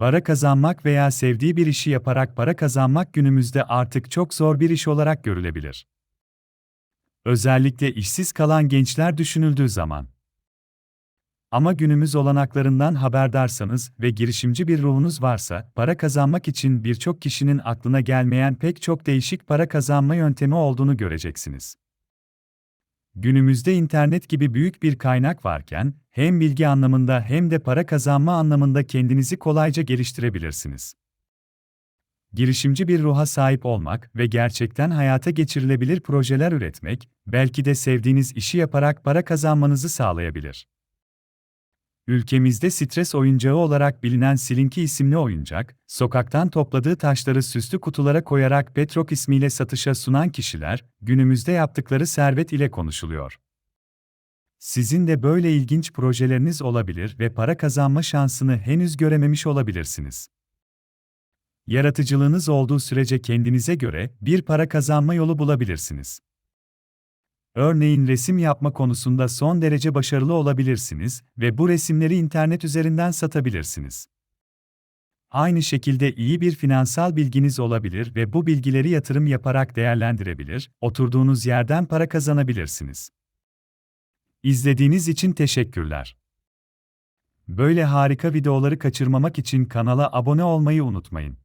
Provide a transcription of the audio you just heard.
Para kazanmak veya sevdiği bir işi yaparak para kazanmak günümüzde artık çok zor bir iş olarak görülebilir. Özellikle işsiz kalan gençler düşünüldüğü zaman. Ama günümüz olanaklarından haberdarsanız ve girişimci bir ruhunuz varsa, para kazanmak için birçok kişinin aklına gelmeyen pek çok değişik para kazanma yöntemi olduğunu göreceksiniz. Günümüzde internet gibi büyük bir kaynak varken, hem bilgi anlamında hem de para kazanma anlamında kendinizi kolayca geliştirebilirsiniz. Girişimci bir ruha sahip olmak ve gerçekten hayata geçirilebilir projeler üretmek, belki de sevdiğiniz işi yaparak para kazanmanızı sağlayabilir. Ülkemizde stres oyuncağı olarak bilinen Silinki isimli oyuncak, sokaktan topladığı taşları süslü kutulara koyarak Petrok ismiyle satışa sunan kişiler, günümüzde yaptıkları servet ile konuşuluyor. Sizin de böyle ilginç projeleriniz olabilir ve para kazanma şansını henüz görememiş olabilirsiniz. Yaratıcılığınız olduğu sürece kendinize göre bir para kazanma yolu bulabilirsiniz. Örneğin resim yapma konusunda son derece başarılı olabilirsiniz ve bu resimleri internet üzerinden satabilirsiniz. Aynı şekilde iyi bir finansal bilginiz olabilir ve bu bilgileri yatırım yaparak değerlendirebilir, oturduğunuz yerden para kazanabilirsiniz. İzlediğiniz için teşekkürler. Böyle harika videoları kaçırmamak için kanala abone olmayı unutmayın.